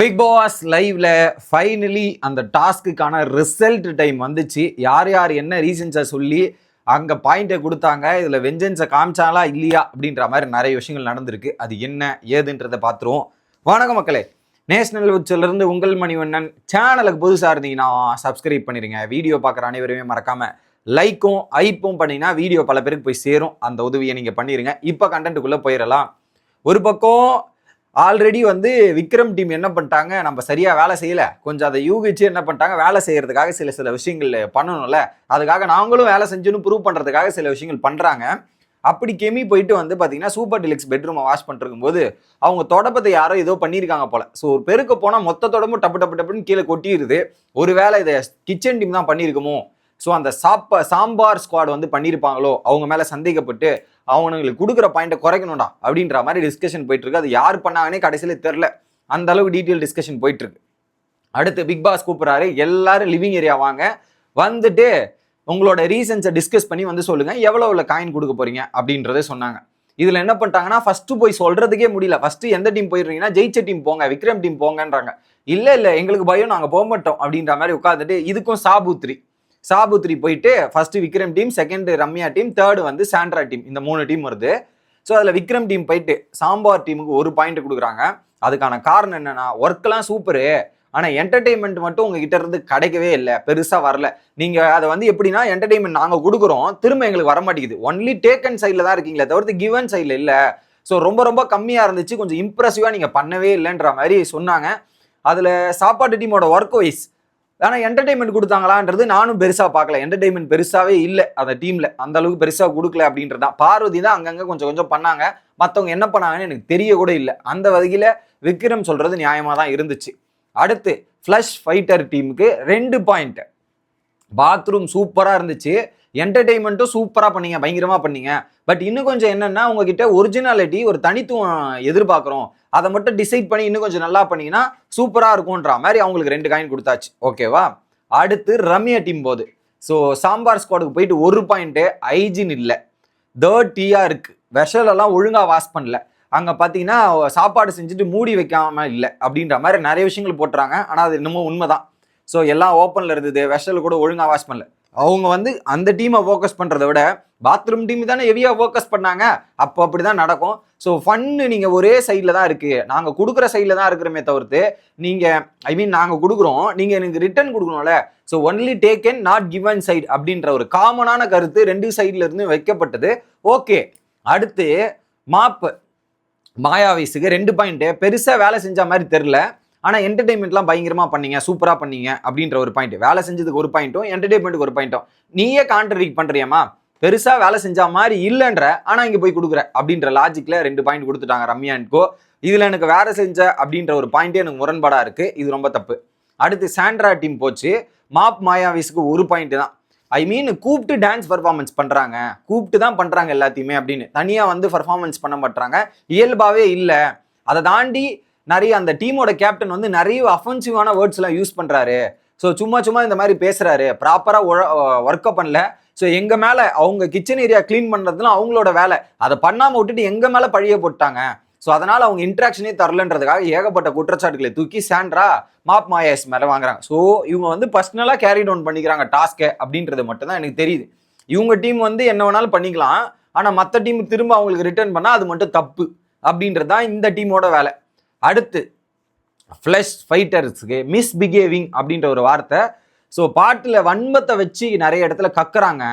Big pass லைவ்ல finally அந்த டாஸ்க்குக்கான result time வந்துச்சு. யார் யார் என்ன ரீசன்ஸை சொல்லி அங்கே பாயிண்ட்டை கொடுத்தாங்க இதில் வெஞ்சன்ஸை காமிச்சாங்களா இல்லையா அப்படின்ற மாதிரி நிறைய விஷயங்கள் நடந்திருக்கு. அது என்ன ஏதுன்றதை பார்த்துருவோம். வணக்கம் மக்களே. நேஷனல் உச்சிலிருந்து உங்கள் மணிவண்ணன். சேனலுக்கு புதுசாக இருந்தீங்கன்னா சப்ஸ்கிரைப் பண்ணிடுங்க வீடியோ பார்க்குற அனைவருமே மறக்காம லைக்கும் ஐப்பும் பண்ணிங்கன்னா வீடியோ பல பேருக்கு போய் சேரும். அந்த உதவியை நீங்கள் பண்ணிடுங்க இப்போ கண்டென்ட்டுக்குள்ளே போயிடலாம். ஒரு பக்கம் ஆல்ரெடி வந்து விக்ரம் டீம் என்ன பண்ணிட்டாங்க? நம்ம சரியாக வேலை செய்யலை. கொஞ்சம் அதை யூகிச்சு என்ன பண்ணிட்டாங்க? வேலை செய்கிறதுக்காக சில சில விஷயங்கள் பண்ணணும்ல. அதுக்காக நாங்களும் வேலை செஞ்சுன்னு ப்ரூவ் பண்ணுறதுக்காக சில விஷயங்கள் பண்ணுறாங்க அப்படி கெமி போயிட்டு வந்து பார்த்தீங்கன்னா சூப்பர் டிலக்ஸ் பெட்ரூமை வாஷ் பண்ணிருக்கும் போது அவங்க தொடப்பத்தை யாரோ ஏதோ பண்ணியிருக்காங்க போல. ஸோ ஒரு பெருக்க போனால் மொத்த தொடமும் டப்பு டப்பு டப்புன்னு கீழே கொட்டிடுது. ஒருவேளை இதை கிச்சன் டீம் தான் பண்ணியிருக்குமோ? ஸோ அந்த சாப்ப சாம்பார் ஸ்குவாட் வந்து பண்ணியிருப்பாங்களோ அவங்க மேலே சந்தேகப்பட்டு அவனுங்களுக்கு கொடுக்குற பாயிண்ட்டை குறைக்கணும்டா அப்படின்ற மாதிரி டிஸ்கஷன் போயிட்டுருக்கு. அது யார் பண்ணாங்கன்னே கடைசியில் தெரில அந்த அளவுக்கு டீட்டெயில் டிஸ்கஷன் போயிட்டுருக்கு. அடுத்து பிக் பாஸ் கூப்பிட்றாரு எல்லாரும் லிவிங் ஏரியா வாங்க. வந்துட்டு உங்களோட ரீசன்ஸை டிஸ்கஸ் பண்ணி வந்து சொல்லுங்கள் எவ்வளோ உள்ள காயின் கொடுக்க போறீங்க அப்படின்றத சொன்னாங்க. இதில் என்ன பண்ணிட்டாங்கன்னா ஃபஸ்ட்டு போய் சொல்கிறதுக்கே முடியல. ஃபஸ்ட்டு எந்த டீம் போயிடுறீங்கன்னா ஜெயிச்ச டீம் போங்க விக்ரம் டீம் போங்கன்றாங்க. இல்லை இல்லை எங்களுக்கு பயம் நாங்கள் போக மாட்டோம் அப்படின்ற மாதிரி உட்காந்துட்டு இதுக்கும் சாபுத்ரி சாபுத்ரி போயிட்டு first Vikram team second Ramya team third வந்து சாண்ட்ரா டீம் இந்த மூணு டீம் வருது. ஸோ அதில் விக்ரம் டீம் போயிட்டு சாம்பார் டீமுக்கு ஒரு பாயிண்ட் கொடுக்குறாங்க. அதுக்கான காரணம் என்னன்னா ஒர்க்லாம் சூப்பரு ஆனால் என்டர்டெயின்மெண்ட் மட்டும் உங்ககிட்ட இருந்து கிடைக்கவே இல்லை. பெருசாக வரல. நீங்கள் அதை வந்து எப்படின்னா என்டர்டெயின்மெண்ட் நாங்கள் கொடுக்குறோம். திரும்ப எங்களுக்கு வர மாட்டேங்குது. ஒன்லி டேக்கன் சைடில் தான் இருக்கீங்களே தவிர்த்து கிவன் சைடில் இல்லை. ஸோ ரொம்ப ரொம்ப கம்மியாக இருந்துச்சு. கொஞ்சம் இம்ப்ரெசிவாக நீங்கள் பண்ணவே இல்லைன்ற மாதிரி சொன்னாங்க. அதில் சாப்பாட்டு டீமோட ஒர்க் வைஸ் ஆனால் என்டர்டைன்மெண்ட் கொடுத்தாங்களான்றது நானும் பெருசாக பார்க்கல. என்டர்டைன்மெண்ட் பெருசாகவே இல்லை அந்த டீமில் அந்த அளவுக்கு பெருசாக கொடுக்கல அப்படின்றது தான் பார்வதி தான் அங்கங்கே கொஞ்சம் கொஞ்சம் பண்ணாங்க. மற்றவங்க என்ன பண்ணாங்கன்னு எனக்கு தெரிய கூட இல்லை. அந்த வகையில் விக்ரம் சொல்கிறது நியாயமாக தான் இருந்துச்சு. அடுத்து ஃப்ளஷ் ஃபைட்டர் டீமுக்கு ரெண்டு பாயிண்ட் பாத்ரூம் சூப்பராக இருந்துச்சு. என்டர்டெயின்மெண்ட்டும் சூப்பராக பண்ணீங்க பயங்கரமாக பண்ணீங்க. பட் இன்னும் கொஞ்சம் என்னென்னா உங்ககிட்ட ஒரிஜினாலிட்டி ஒரு தனித்துவம் எதிர்பார்க்குறோம். அதை மட்டும் டிசைட் பண்ணி இன்னும் கொஞ்சம் நல்லா பண்ணீங்கன்னா சூப்பராக இருக்கும்ன்ற மாதிரி அவங்களுக்கு ரெண்டு காயின் கொடுத்தாச்சு. ஓகேவா அடுத்து ரம்யா டீம் போது ஸோ சாம்பார் ஸ்குவாடுக்கு போயிட்டு ஒரு பாயிண்ட்டு ஐஜின் இல்லை. தேர்ட் டீயாக இருக்குது விஷலெல்லாம் ஒழுங்காக வாஷ் பண்ணல. அங்கே பார்த்தீங்கன்னா சாப்பாடு செஞ்சுட்டு மூடி வைக்காமல் இல்லை. அப்படின்ற மாதிரி நிறைய விஷயங்கள் போட்டுறாங்க. ஆனால் அது இன்னமும் உண்மைதான். ஸோ எல்லாம் ஓப்பனில் இருந்தது. வெஷல் கூட ஒழுங்காக வாஷ் பண்ணல. அவங்க வந்து அந்த டீமை ஃபோக்கஸ் பண்ணுறத விட பாத்ரூம் டீம் தானே ஹெவியாக ஃபோக்கஸ் பண்ணாங்க. அப்போ அப்படி தான் நடக்கும். ஸோ ஃபன்னு நீங்கள் ஒரே சைடில் தான் இருக்குது நாங்கள் கொடுக்குற சைடில் தான் இருக்கிறோமே தவிர்த்து நீங்கள் ஐ மீன் நாங்கள் கொடுக்குறோம். நீங்கள் எனக்கு ரிட்டர்ன் கொடுக்கணும்ல. So only take and not given side அப்படின்ற ஒரு காமனான கருத்து ரெண்டு சைட்லேருந்து வைக்கப்பட்டது. ஓகே அடுத்து மாப்பு மாயாவீஸுக்கு ரெண்டு பாயிண்ட்டு பெருசாக வேலை செஞ்ச மாதிரி தெரில ஆனால் என்டர்டைன்மெண்ட்லாம் பயங்கரமாக பண்ணீங்க சூப்பராக பண்ணீங்க அப்படின்ற ஒரு பாயிண்ட் வேலை செஞ்சதுக்கு ஒரு பாயிண்ட்டும் என்டர்டைன்மெண்ட்டுக்கு ஒரு பாயிண்ட்டும் நீயே கான்ட்ரிக் பண்ணுறியம்மா பெருசாக வேலை செஞ்ச மாதிரி இல்லைன்ற ஆனால் இங்கே போய் கொடுக்குற அப்படின்ற லாஜிக்கில் ரெண்டு பாயிண்ட் கொடுத்துட்டாங்க ரம்யா அண்ட் கோ. இதில் எனக்கு வேலை செஞ்ச அப்படின்ற ஒரு பாயிண்ட்டே எனக்கு முரண்பாடாக இருக்குது இது ரொம்ப தப்பு. அடுத்து சாண்ட்ரா டீம் போச்சு. மாப் மாயாவிஸுக்கு ஒரு பாயிண்ட் தான். ஐ மீன் கூப்பிட்டு டான்ஸ் பர்ஃபார்மன்ஸ் பண்ணுறாங்க கூப்பிட்டு தான் பண்ணுறாங்க எல்லாத்தையுமே அப்படின்னு. தனியாக வந்து பர்ஃபார்மன்ஸ் பண்ண மாட்டாங்க இயல்பாகவே இல்லை. அதை தாண்டி நிறைய அந்த டீமோட கேப்டன் வந்து நிறைய அஃபென்சிவான வேர்ட்ஸ்லாம் யூஸ் பண்ணுறாரு ஸோ சும்மா சும்மா இந்த மாதிரி பேசுகிறாரு ப்ராப்பராக ஒர்க்கப் பண்ணல. ஸோ எங்கள் மேலே அவங்க கிச்சன் ஏரியா க்ளீன் பண்ணுறதுலாம் அவங்களோட வேலை. அதை பண்ணாமல் விட்டுட்டு எங்கள் மேலே பழிய போட்டாங்க. ஸோ அதனால் அவங்க இன்ட்ராக்ஷனே தரலன்றதுக்காக ஏகப்பட்ட குற்றச்சாட்டுகளை தூக்கி சாண்ட்ரா மாப் மாயாஸ் மேலே வாங்குறாங்க. ஸோ இவங்க வந்து பர்சனலாக கேரி டவுன் பண்ணிக்கிறாங்க டாஸ்க்கை அப்படின்றது மட்டும் தான் எனக்கு தெரியுது. இவங்க டீம் வந்து என்ன வேணாலும் பண்ணிக்கலாம். ஆனால் மற்ற டீம் திரும்ப அவங்களுக்கு ரிட்டர்ன் பண்ணால் அது மட்டும் தப்பு. அப்படின்றது தான் இந்த டீமோட வேலை. அடுத்து ஃப்ளஷ் ஃபைட்டர்ஸுக்கு மிஸ்பிஹேவிங் அப்படின்ற ஒரு வார்த்தை. ஸோ பாட்டில் வன்மத்தை வச்சு நிறைய இடத்துல கக்குறாங்க.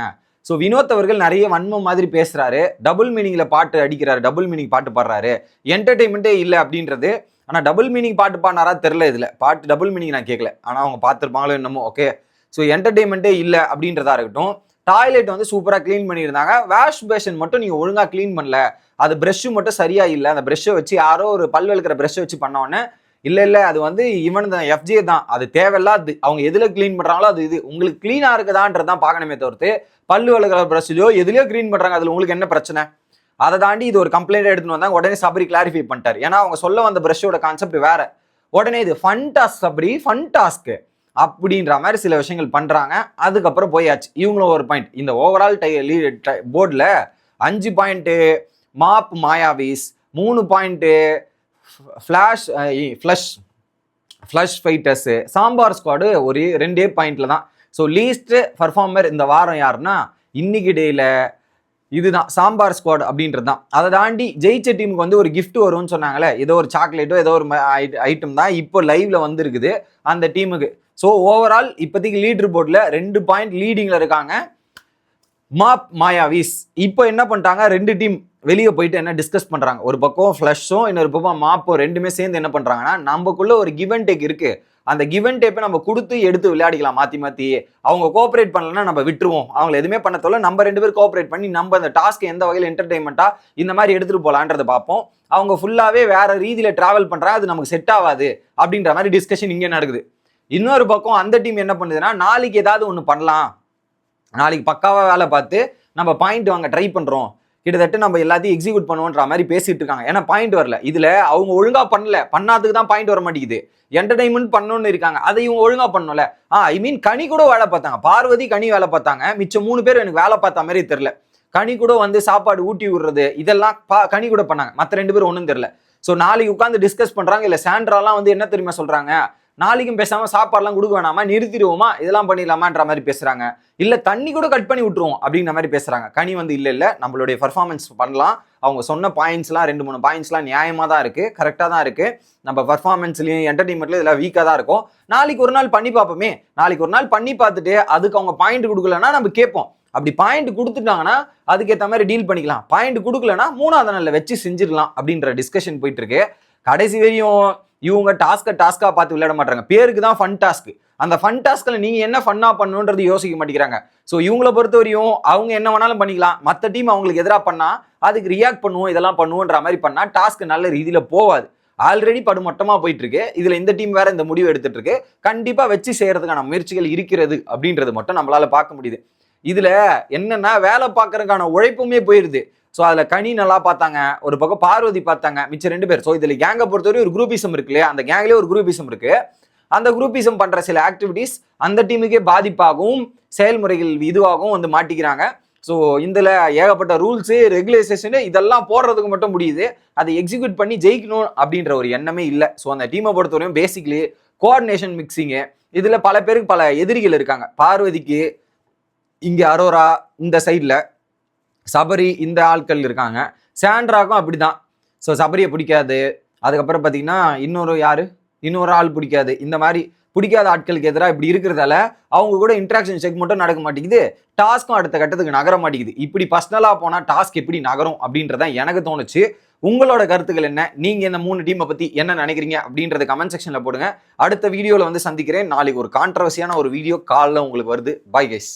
ஸோ வினோத் அவர்கள் நிறைய வன்மம் மாதிரி பேசுகிறாரு டபுள் மீனிங்கில் பாட்டு அடிக்கிறாரு. டபுள் மீனிங் பாட்டு பாடுறாரு. என்டர்டெயின்மெண்ட்டே இல்லை அப்படின்றது. ஆனால் டபுள் மீனிங் பாட்டு பாடினாரா தெரில இதில். பாட்டு டபுள் மீனிங் நான் கேட்கல ஆனால் அவங்க பார்த்துருப்பாங்களோ என்னமோ. ஓகே ஸோ என்டர்டெயின்மெண்ட்டே இல்லை அப்படின்றதா இருக்கட்டும். டாய்லெட் வந்து சூப்பராக க்ளீன் பண்ணியிருந்தாங்க. வாஷ் பேஷன் மட்டும் நீங்கள் ஒழுங்காக க்ளீன் பண்ணல. அது ப்ரெஷ்ஷு மட்டும் சரியாக இல்லை. அந்த ப்ரெஷ்ஷை வச்சு யாரோ ஒரு பல் விளக்குற ப்ரெஷ்ஷை வச்சு பண்ணோன்னே இல்லை இல்லை அது வந்து இவன் தான் எஃப்ஜே தான். அது தேவையில்லாது. அவங்க எதில் க்ளீன் பண்ணுறாங்களோ அது இது. உங்களுக்கு க்ளீனாக இருக்குதான்றது தான் பார்க்கணுமே தவிர்த்து பல்லு வலுக்கிற ப்ரெஷ்லையோ எதுலையோ க்ளீன் பண்ணுறாங்க அதில் உங்களுக்கு என்ன பிரச்சனை? அதை தாண்டி இது ஒரு கம்ப்ளைண்ட் எடுத்துன்னு வந்தாங்க. உடனே சபரி கிளாரிஃபை பண்ணிட்டார். ஏன்னா அவங்க சொல்ல வந்த ப்ரஷோட கான்செப்ட் வேற. உடனே இது fun task Sabari fun task அப்படின்ற மாதிரி சில விஷயங்கள் பண்ணுறாங்க அதுக்கப்புறம் போயாச்சு. இவங்களும் ஒரு பாயிண்ட் இந்த ஓவரால் டை போர்டில் அஞ்சு பாயிண்ட்டு மாப் மாயாவிஸ் மூணு point flash flush flush fighters sambar squad ஒரு ரெண்டே பாயிண்டில் தான். ஸோ லீஸ்ட் பர்ஃபார்மர் இந்த வாரம் யாருன்னா இன்னைக்கு டேயில் இதுதான் சாம்பார் ஸ்குவாட் அப்படின்றது தான். அதை தாண்டி ஜெயிச்ச டீமுக்கு வந்து ஒரு கிஃப்ட் வரும்னு சொன்னாங்களே ஏதோ ஒரு சாக்லேட்டோ ஏதோ ஒரு ஐட்டம் தான் இப்போ லைவ்ல வந்திருக்குது. அந்த டீமுக்கு ஸோ ஓவரால் இப்போதைக்கு லீட் போர்டில் ரெண்டு பாயிண்ட் லீடிங்கில் இருக்காங்க. மாப் மாயாவிஸ் இப்போ என்ன பண்ணிட்டாங்க? ரெண்டு டீம் வெளியே போயிட்டு என்ன டிஸ்கஸ் பண்ணுறாங்க ஒரு பக்கம் ஃப்ளஷும் இன்னொரு பக்கம் மாப்போ ரெண்டுமே சேர்ந்து என்ன பண்ணுறாங்கன்னா நமக்குள்ள ஒரு கிவ் அண்ட் டேக் இருக்குது அந்த கிவ் அண்ட் டேப்பை நம்ம கொடுத்து எடுத்து விளையாடிக்கலாம் மாற்றி மாற்றி அவங்க கோஆப்ரேட் பண்ணலன்னா நம்ம விட்டுருவோம். அவங்க எதுவுமே பண்ண தொல்ல. நம்ம ரெண்டு பேரும் கோஆப்ரேட் பண்ணி நம்ம அந்த டாஸ்க்கு எந்த வகையில் என்டர்டைன்மெண்ட்டாக இந்த மாதிரி எடுத்துட்டு போகலான்றதை பார்ப்போம். அவங்க ஃபுல்லாகவே வேறு ரீதியில் ட்ராவல் பண்ணுறாங்க அது நமக்கு செட் ஆகாது அப்படின்ற மாதிரி டிஸ்கஷன் இங்கே நடக்குது. இன்னொரு பக்கம் அந்த டீம் என்ன பண்ணுதுன்னா நாளைக்கு ஏதாவது ஒன்று பண்ணலாம். நாளைக்கு பக்காவாக வேலை பார்த்து நம்ம பாயிண்ட் வாங்க ட்ரை பண்ணுறோம் கிட்டத்தட்ட நம்ம எல்லாத்தையும் எக்ஸிக்யூட் பண்ணுவோன்ற மாதிரி பேசிட்டு இருக்காங்க. ஏன்னா பாயிண்ட் வரல. இதில் அவங்க ஒழுங்காக பண்ணல. பண்ணாததுக்கு தான் பாயிண்ட் வர மாட்டேங்குது. என்டர்டைன்மெண்ட் பண்ணணும்னு இருக்காங்க. அதை இவங்க ஒழுங்காக பண்ணல ஆ ஐ மீன் கனி கூட வேலை பார்த்தாங்க. பார்வதி கனி வேலை பார்த்தாங்க. மிச்சம் மூணு பேர் எனக்கு வேலை பார்த்த மாதிரி தெரில கனி கூட வந்து சாப்பாடு ஊட்டி விடுறது இதெல்லாம் பா- கனி கூட பண்ணாங்க. மற்ற ரெண்டு பேரும் ஒன்றும் தெரில ஸோ நாளைக்கு உட்காந்து டிஸ்கஸ் பண்ணுறாங்க இல்லை சாண்ட்ராலாம் வந்து என்ன தெரியுமா சொல்கிறாங்க நாளைக்கும் பேசாமல் சாப்பாடுலாம் கொடுக்க வேணாமா? நிறுத்திடுவோமா? இதெல்லாம் பண்ணிடலாமான்ற மாதிரி பேசுகிறாங்க இல்லை தண்ணி கூட கட் பண்ணி விட்டுருவோம் அப்படிங்கிற மாதிரி பேசுகிறாங்க கனி வந்து இல்லை இல்லை. நம்மளுடைய பர்ஃபார்மன்ஸ் பண்ணலாம். அவங்க சொன்ன பாயிண்ட்ஸ்லாம் ரெண்டு மூணு பாயிண்ட்ஸ்லாம் நியாயமாக தான் இருக்குது கரெக்டாக தான் இருக்குது நம்ம பர்ஃபார்மன்ஸ்லையும் என்டர்டைன்மெண்ட்லயும் இதெல்லாம் வீக்காக தான் இருக்கும். நாளைக்கு ஒரு நாள் பண்ணி பார்ப்போமே. நாளைக்கு ஒரு நாள் பண்ணி பார்த்துட்டு அதுக்கு அவங்க பாயிண்ட் கொடுக்கலன்னா நம்ம கேட்போம். அப்படி பாயிண்ட் கொடுத்துட்டாங்கன்னா அதுக்கேற்ற மாதிரி டீல் பண்ணிக்கலாம். பாயிண்ட் கொடுக்கலன்னா மூணாவது நாளில் வச்சு செஞ்சிடலாம் அப்படின்ற டிஸ்கஷன் போயிட்டு இருக்கு. கடைசி வரையும் இவங்க டாஸ்க்கை டாஸ்க்காக பார்த்து விளையாட மாட்டாங்க. பேருக்கு தான் ஃபன் டாஸ்க் அந்த ஃபன் டாஸ்க்கில் நீங்கள் என்ன ஃபன்னாக பண்ணணுன்றது யோசிக்க மாட்டேங்கிறாங்க. ஸோ இவங்கள பொறுத்தவரையும் அவங்க என்ன வேணாலும் பண்ணிக்கலாம். மற்ற டீம் அவங்களுக்கு எதிராக பண்ணால் அதுக்கு ரியாக்ட் பண்ணுவோம் இதெல்லாம் பண்ணுவோன்ற மாதிரி பண்ணால் டாஸ்க் நல்ல ரீதியில் போகாது ஆல்ரெடி படுமட்டமாக போயிட்டு இருக்கு இதில் இந்த டீம் வேற இந்த முடிவு எடுத்துட்டு இருக்கு கண்டிப்பாக வச்சு செய்யறதுக்கான முயற்சிகள் இருக்கிறது அப்படின்றது மட்டும் நம்மளால பார்க்க முடியுது. இதுல என்னன்னா வேலை பார்க்கறதுக்கான உழைப்புமே போயிருது. ஸோ அதில் கனி நல்லா பார்த்தாங்க ஒரு பக்கம் பார்வதி பார்த்தாங்க மிச்சம் ரெண்டு பேர். ஸோ இதில் கேங்கை பொறுத்தவரை ஒரு குரூப்பிசம் இருக்கு இல்லையா? அந்த கேங்லேயே ஒரு குரூப்பிசம் இருக்கு. அந்த குரூப்பிசம் பண்ணுற சில ஆக்டிவிட்டீஸ் அந்த டீமுக்கே பாதிப்பாகவும் செயல்முறைகள் இதுவாகவும் வந்து மாட்டிக்கிறாங்க. ஸோ இதில் ஏகப்பட்ட ரூல்ஸு ரெகுலேஷனு இதெல்லாம் போடுறதுக்கு மட்டும் முடியுது. அதை எக்ஸிக்யூட் பண்ணி ஜெயிக்கணும் அப்படின்ற ஒரு எண்ணமே இல்லை. ஸோ அந்த டீமை பொறுத்தவரையும் பேசிக்லி கோஆர்டினேஷன் மிக்சிங்கு இதில் பல பேருக்கு பல எதிரிகள் இருக்காங்க. பார்வதிக்கு இங்கே அரோரா இந்த சைடில் சபரி இந்த ஆட்கள் இருக்காங்க. சாண்ட்ராக்கும் அப்படிதான். ஸோ சபரியை பிடிக்காது. அதுக்கப்புறம் பார்த்தீங்கன்னா இன்னொரு யார்? இன்னொரு ஆள் பிடிக்காது. இந்த மாதிரி பிடிக்காத ஆட்களுக்கு எதிராக இப்படி இருக்கிறதால அவங்க கூட இன்ட்ராக்ஷன் செக் மட்டும் நடக்க மாட்டேங்குது. டாஸ்க்கும் அடுத்த கட்டத்துக்கு நகர மாட்டேங்குது. இப்படி பர்சனலாக போனால் டாஸ்க் எப்படி நகரும் அப்படின்றதான் எனக்கு தோணுச்சு. உங்களோட கருத்துக்கள் என்ன? நீங்கள் இந்த மூணு டீமை பற்றி என்ன நினைக்கிறீங்க? அப்படின்றத கமெண்ட் செக்ஷனில் போடுங்க. அடுத்த வீடியோவில் வந்து சந்திக்கிறேன். நாளைக்கு ஒரு கான்ட்ரவர்சியான ஒரு வீடியோ காலில் உங்களுக்கு வருது. Bye guys